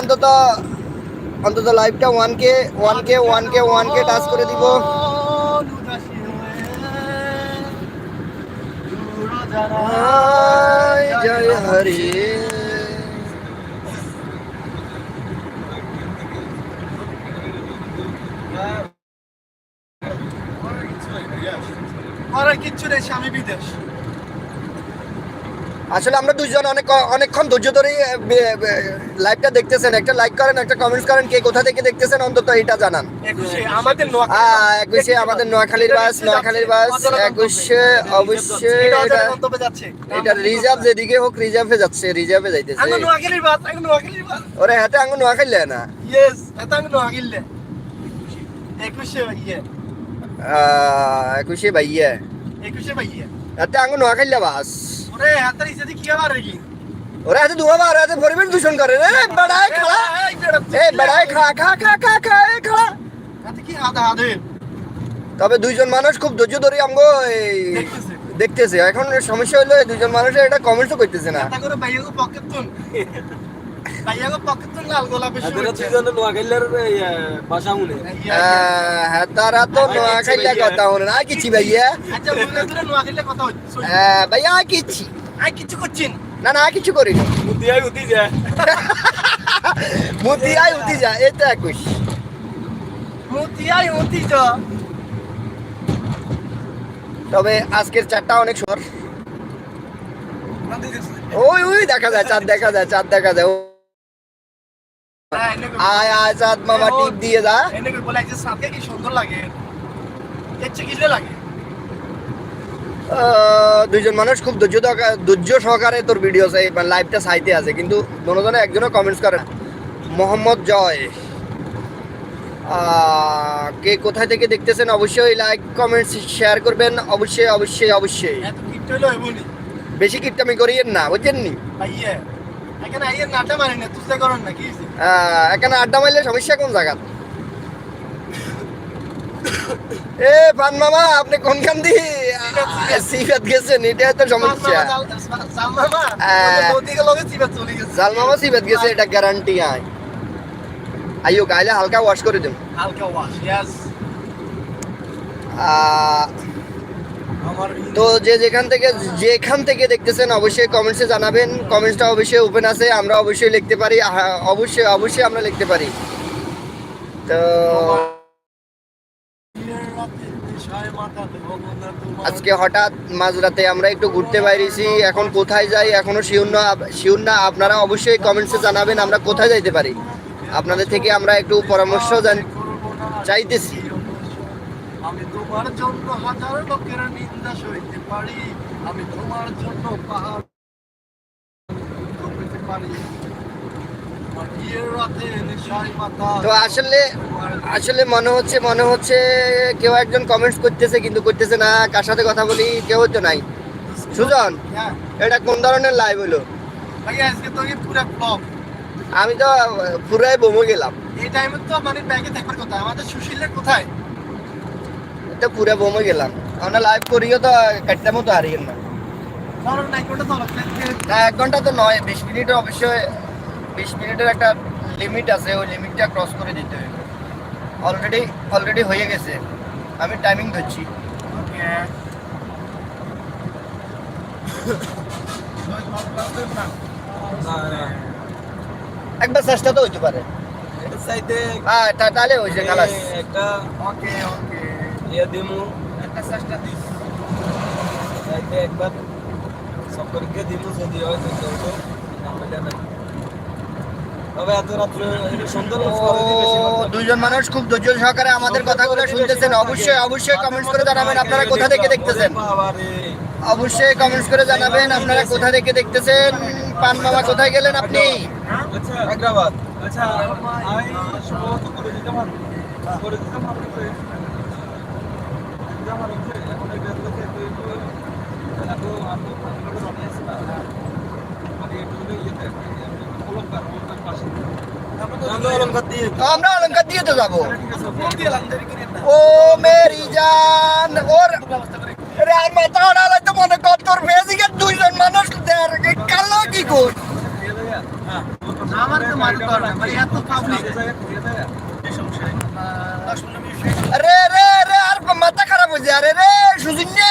অন্তত অন্তত লাইভটা one K one K one K one K touch করে দিব। জয় হরি। কিচ্ছু নেই, স্বামী বিদেশ। আসলে আমরা দুইজন অনেক অনেকক্ষণ ধৈর্য ধরেই লাইভটা দেখতেছেন। একটা লাইক করেন একটা কমেন্টস করেন কে কোথা থেকে দেখতেছেন অন্তত এটা জানান। একুশে আমাদের নোয়াখালীর বাস নোয়াখালীর বাস একুশে অবশ্যই এটা রিজার্ভ যেদিকে হোক রিজার্ভে যাচ্ছে রিজার্ভে যাইতেছে। আঙ্গু আঙ্গু ওরে হাতে আঙ্গুন নোয়াখালী না? একুশে ইয়ে ভাইয়া। একুশে ভাইয়ে। হাতে আঙ্গুন নোয়াখালী বাস। ওরে এত ওরে হাতে পরিবেশ দূষণ করে। রে বেড়ায় খালা। এ বেড়ায় খা খা খা খা খা এ খালা। তবে দুইজন মানুষ খুব ধৈর্য ধরে আমগো। দেখতেছে। এখন সমস্যা হলো দুইজন মানুষের এটা কমেন্টও করতেছে না। শুনে। আহ, হ্যাঁ তারা তো নোয়াখালী কথা হলো না কিছি ভাইয়া। আচ্ছা কিছু করছেন? না কিছু করিনি। যায় এটা একুশ মতিয়াই মতি তো তবে আজকের চারটা অনেক সুন্দর। ওই ওই দেখা যায় চাঁদ দেখা যায় চাঁদ দেখা যায় ও, আয় আয় মামা টিপ দিয়ে যা। এনে করে বলে যে সাথে কি সুন্দর লাগে? কিসে লাগে? দুইজন মানুষ খুব ধৈর্য ধৈর্য সহকারে তোর ভিডিও মানে লাইভটা সাইতে আছে কিন্তু দুজনে একজনও কমেন্টস করে। মোহাম্মদ জয়। কে কোথায় থেকে দেখতেছেন অবশ্যই লাইক কমেন্টস শেয়ার করবেন। অবশ্যই অবশ্যই অবশ্যই। বেশি কিটটামি করিয়েন না বুঝছেন নি ভাইয়ে। এখানে আড্ডা মারলে সমস্যা কোন জায়গা এ পান মামা আপনি কোনখান দিয়ে? সিফাত গেছেন এটা তো সমস্যা। জাল- মামা, সিফাত গেছে। এটা গ্যারান্টি আয় আইও গাইলে হালকা ওয়াশ করে দিন। হালকা wash, yes. তো যে যেখান থেকে যেখান থেকে দেখতেছেন, অবশ্যই কমেন্টসে জানাবেন। কমেন্টসটা অবশ্যই ওপেন আছে, আমরা অবশ্যই লিখতে পারি। অবশ্যই অবশ্যই আমরা লিখতে পারি। তো আজকে হঠাৎ মাঝরাতে আমরা একটু ঘুরতে বাইরেছি এখন কোথায় যাই, এখনও শিউর না শিউর না। আপনারা অবশ্যই কমেন্টসে জানাবেন, আমরা কোথায় যাইতে পারি। আপনাদের থেকে আমরা একটু পরামর্শ চাইতেছি। আমি তোমার জন্য হাজার লোকের নিন্দা সইতে পারি। আমি তোমার জন্য পাহাড় পারি। তো আসলে আসলে মনে হচ্ছে মনে হচ্ছে কেউ একজন কমেন্টস করতেছে কিন্তু করতেছে না। কার সাথে কথা বলি কেউ তো নাই। সুজন হ্যাঁ। এটা কোন ধরনের লাইভ হলো? আমি তো পুরাই বমে গেলাম। এই টাইমে তো মানে ব্যাগে থাকবার কথা। আমাদের সুশীলের কোথায়? তো পুরা বমে গেলাম আমরা লাইভ করিও তো একটা মতো হারিয়ে না না, এক ঘণ্টা তো নয় বিশ মিনিট অবশ্যই বিশ মিনিটের একটা লিমিট আছে ওই লিমিটটা ক্রস করে দিতে হবে অলরেডি অলরেডি হয়ে গেছে আমি টাইমিং ধরছি ওকে একবার চেষ্টা তো হইতে পারে হ্যাঁ তাহলে হয়েছে খালাস একটা ওকে ওকে ইয়ে দিমু। একটা চেষ্টা দিস চাইতে একবার সকলকে দিমু যদি হয় তো করব নাহলে না। তবে এত রাত্রে সুন্দর দুইজন মানুষ খুব ধৈর্য সহকারে আমাদের কথাগুলো শুনতেছেন। অবশ্যই অবশ্যই কমেন্টস করে জানাবেন। আপনারা কোথা থেকে দেখতেছেন? অবশ্যই কমেন্টস করে জানাবেন। আপনারা কোথা থেকে দেখতেছেন? পান মামা কোথায় গেলেন আপনি? আচ্ছা হায়দ্রাবাদ। আচ্ছা আমি সম্ভবত করে দিতে পারব। করে দিতে পারব আমার হচ্ছে এখন এটা হচ্ছে একটু এত আমি মানে একটু আমরা অলঙ্কার দিয়ে তো যাব। ও মেরি জান ওর মাথা ওড়ালে তো মনে কর তোর ফেসিকে দুইজন মানুষ কালো কি কর। আমার তো ধরে এত। আরে রে রে আর মাথা খারাপ হয়ে যায় আরে রে সুজিন না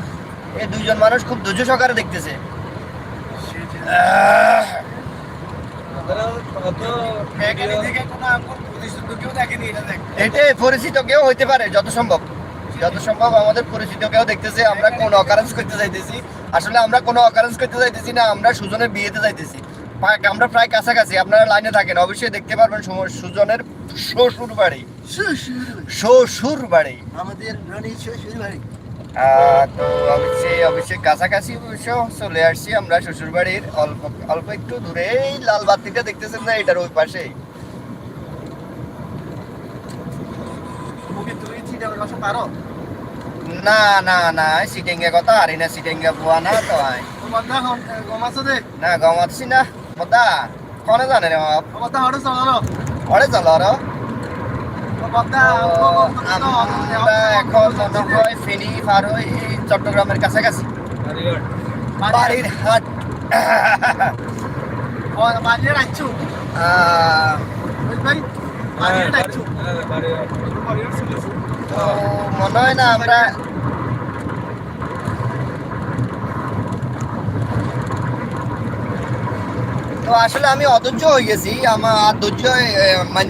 এই দুইজন মানুষ খুব ধৈর্য সহকারে দেখতেছে। এটাই পরিচিত কেউ হইতে পারে যত সম্ভব। যত সম্ভব আমাদের পরিচিত কেউ দেখতেছে আমরা কোন অকারেন্স করতে যাইতেছি। আসলে আমরা কোনো অকারেন্স করতে যাইতেছি না আমরা সুজনের বিয়েতে যাইতেছি। আমরা প্রায় কাছাকাছি আপনারা লাইনে থাকেন অবশ্যই দেখতে পারবেন সুজনের শ্বশুর বাড়ি শ্বশুর বাড়ি আমাদের রানী শ্বশুর বাড়ি তো অবশ্যই অবশ্যই কাছাকাছি অবশ্য চলে আসছি আমরা শ্বশুর বাড়ির অল্প অল্প একটু দূরে এই লাল বাতিটা দেখতেছেন না এটার ওই পারো? না না না সিটিং কথা আরি না সিটিং এ পোয়া না তো আই না গমাতছি না। মদা কনে জানে রে বাপ? তোমার দা হড়ে চলো অরে চল আর তোমার আমরা এখন হয় ফেনি পার হই চট্টগ্রামের কাছাকাছি বাড়ির হাট রাখছো ভাই তো মনে হয় না আমরা তো আসলে আমি অধৈর্য হয়ে গেছি। আমার ধৈর্য মানতে